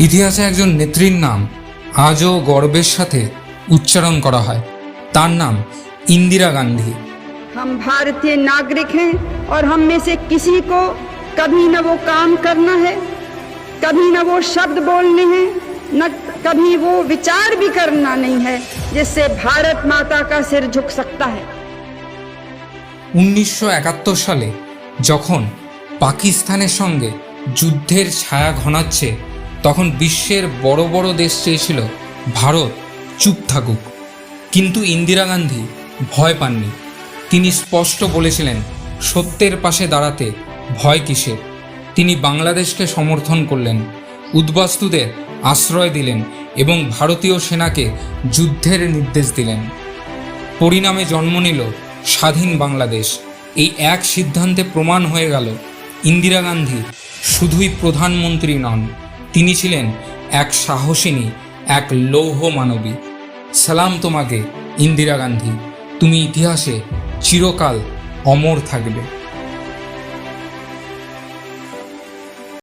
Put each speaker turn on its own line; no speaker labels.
ইতিহাসে একজন নেত্রীর নাম আজও গর্বের সাথে উচ্চারণ করা হয় তার নাম ইন্দিরা গান্ধী
हम भारतीय नागरिक हैं और हम में से किसी को कभी न वो काम करना है कभी न वो शब्द बोलने हैं न कभी वो विचार भी करना नहीं है जिससे भारत माता का सिर झुक सकता है
উনিশশো একাত্তর সালে যখন পাকিস্তানের সঙ্গে যুদ্ধের ছায়া ঘনাচ্ছে তখন বিশ্বের বড় বড় দেশ চেয়েছিল ভারত চুপ থাকুক। কিন্তু ইন্দিরা গান্ধী ভয় পাননি। তিনি স্পষ্ট বলেছিলেন, সত্যের পাশে দাঁড়াতে ভয় কিসের? তিনি বাংলাদেশকে সমর্থন করলেন, উদ্বাস্তুদের আশ্রয় দিলেন এবং ভারতীয় সেনাকে যুদ্ধের নির্দেশ দিলেন। পরিণামে জন্ম নিল স্বাধীন বাংলাদেশ। এই এক সিদ্ধান্তে প্রমাণ হয়ে গেল, ইন্দিরা গান্ধী শুধুই প্রধানমন্ত্রী নন। তিনি ছিলেন এক সাহসিনী, এক লৌহ মানবী। সালাম তোমাকে, ইন্দিরা গান্ধী। তুমি ইতিহাসে চিরকাল অমর থাকবে।